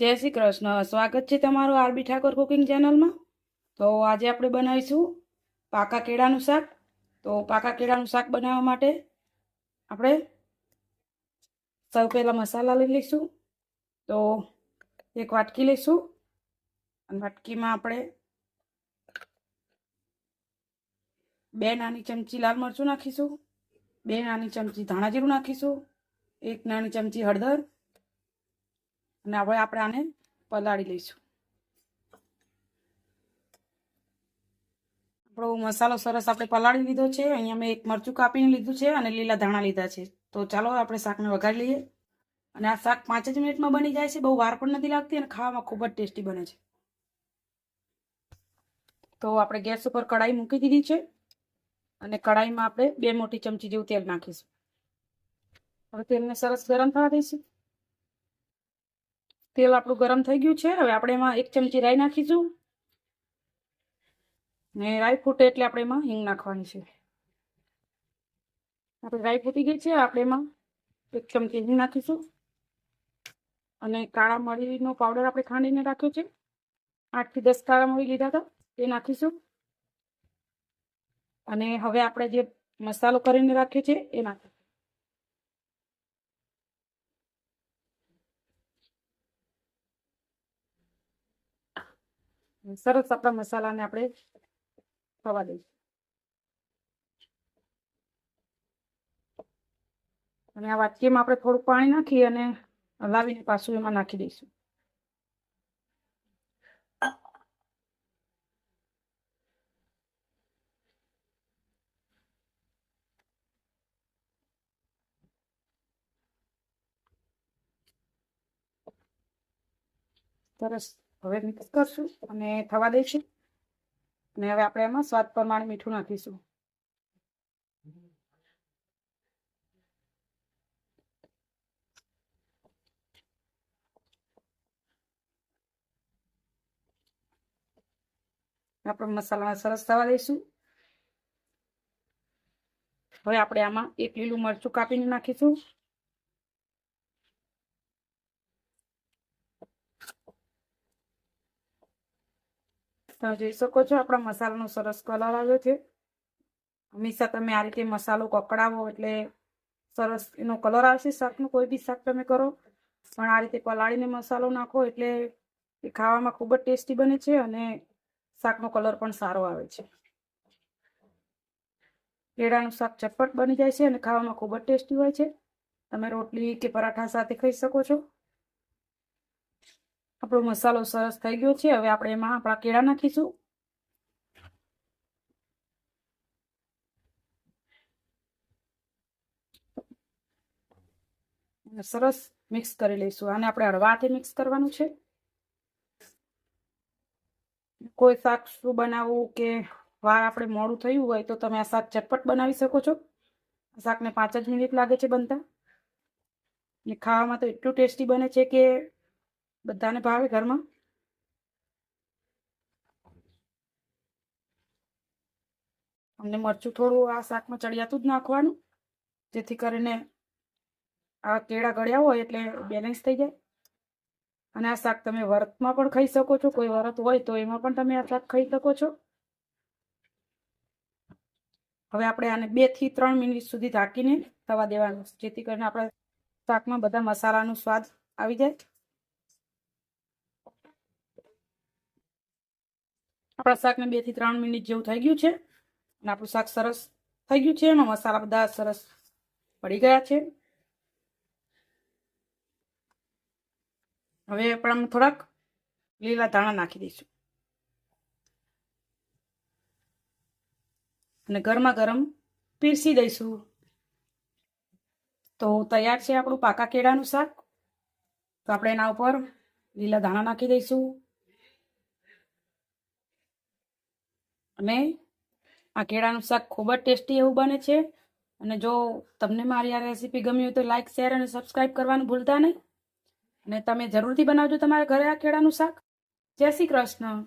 જય શ્રી કૃષ્ણ. સ્વાગત છે તમારું આરબી ઠાકોર કુકિંગ ચેનલમાં. તો આજે આપણે બનાવીશું પાકા કેળાનું શાક. તો પાકા કેળાનું શાક બનાવવા માટે આપણે સૌ પહેલાં મસાલા લઈ લઈશું. તો એક વાટકી લઈશું. અને વાટકીમાં આપણે બે નાની ચમચી લાલ મરચું નાખીશું. બે નાની ચમચી ધાણા જીરું નાખીશું. એક નાની ચમચી હળદર. અને હવે આપણે આને પલાળી લઈશું. આપણો મસાલો સરસ આપણે પલાળી લીધો છે. અહીંયા મેં એક મરચું કાપીને લીધું છે અને લીલા ધાણા લીધા છે. તો ચાલો આપણે શાકને વઘારી લઈએ. અને આ શાક પાંચ જ મિનિટમાં બની જાય છે. બહુ વાર પણ નથી લાગતી અને ખાવામાં ખૂબ જ ટેસ્ટી બને છે. તો આપણે ગેસ ઉપર કઢાઈ મૂકી દીધી છે. અને કઢાઈમાં આપણે બે મોટી ચમચી જેવું તેલ નાખીશું. હવે તેલને સરસ ગરમ થવા દઈશું. તેલ આપણું ગરમ થઈ ગયું છે. હવે આપણે એમાં એક ચમચી રાઈ નાખીશું. ને રાઈ ફૂટે એટલે આપણે એમાં હિંગ નાખવાની છે. આપણે રાઈ ફૂટી ગઈ છે. આપણે એમાં એક ચમચી હિંગ નાખીશું. અને કાળા મરીનો પાવડર આપણે ખાંડીને રાખ્યો છે. આઠથી દસ કાળા મરી લીધા હતા. એ નાખીશું. અને હવે આપણે જે મસાલો કરીને રાખ્યો છે એ નાખીશું સરસ આપણા મસાલાને આપણે થવા દઈશું. અને આ વાટકીમાં આપણે થોડું પાણી નાખી અને લાવીને પાછું એમાં નાખી દઈશું. સરસ. હવે મિક્સ કરશું અને થવા દઈશું અને હવે આપણે એમાં સ્વાદ પ્રમાણે મીઠું નાખીશું. આપણે મસાલામાં સરસ થવા દઈશું હવે આપણે આમાં એક લીલું મરચું કાપીને નાખીશું. તમે જોઈ શકો છો. આપણા મસાલાનો સરસ કલર આવ્યો છે. હંમેશા તમે આ રીતે મસાલો કકડાવો એટલે સરસ એનો કલર આવશે શાકનું. કોઈ બી શાક તમે કરો, પણ આ રીતે પલાળીને મસાલો નાખો એટલે એ ખાવામાં ખૂબ જ ટેસ્ટી બને છે અને શાકનો કલર પણ સારો આવે છે. કેળાનું શાક ચટપટ બની જાય છે અને ખાવામાં ખૂબ જ ટેસ્ટી હોય છે. તમે રોટલી કે પરાઠા સાથે ખાઈ શકો છો. આપણો મસાલો સરસ થઈ ગયો છે. હવે આપણે એમાં આપણા કેળા નાખીશું. સરસ મિક્સ કરી લઈશું. આને આપણે હળવાથી મિક્સ કરવાનું છે. કોઈ શાક શું બનાવવું કે વાર આપણે મોડું થયું હોય તો તમે આ શાક ચટપટ બનાવી શકો છો. શાકને પાંચ જ મિનિટ લાગે છે બનતા. ને ખાવામાં તો એટલું ટેસ્ટી બને છે કે બધાને ભાવે ઘરમાં? અમને મરચું થોડું આ શાકમાં ચડિયાતું જ નાખવાનું, જેથી કરીને આ કેળા ગળ્યા હોય એટલે બેલેન્સ થઈ જાય. અને આ શાક તમે વરતમાં પણ ખાઈ શકો છો, કોઈ વરત હોય તો એમાં પણ તમે આ શાક ખાઈ શકો છો. હવે આપણે આને બેથી ત્રણ મિનિટ સુધી ઢાંકીને થવા દેવાનું, જેથી કરીને આપણા શાકમાં બધા મસાલાનો સ્વાદ આવી જાય. આપણા શાકને બેથી ત્રણ મિનિટ જેવું થઈ ગયું છે. અને આપણું શાક સરસ થઈ ગયું છે એમાં મસાલા બધા સરસ પડી ગયા છે. હવે આપણે થોડાક લીલા ધાણા નાખી દઈશું. અને ગરમા ગરમ પીરસી દઈશું. તો તૈયાર છે આપણું પાકા કેળાનું શાક. તો આપણે એના ઉપર લીલા ધાણા નાખી દઈશું. અને આ કેળાનું શાક ખૂબ જ ટેસ્ટી એવું બને છે. અને જો તમને મારી આ રેસીપી ગમી હોય તો લાઇક શેર અને સબસ્ક્રાઈબ કરવાનું ભૂલતા નહીં. અને તમે જરૂરથી બનાવજો તમારા ઘરે આ કેળાનું શાક. જય શ્રી કૃષ્ણ.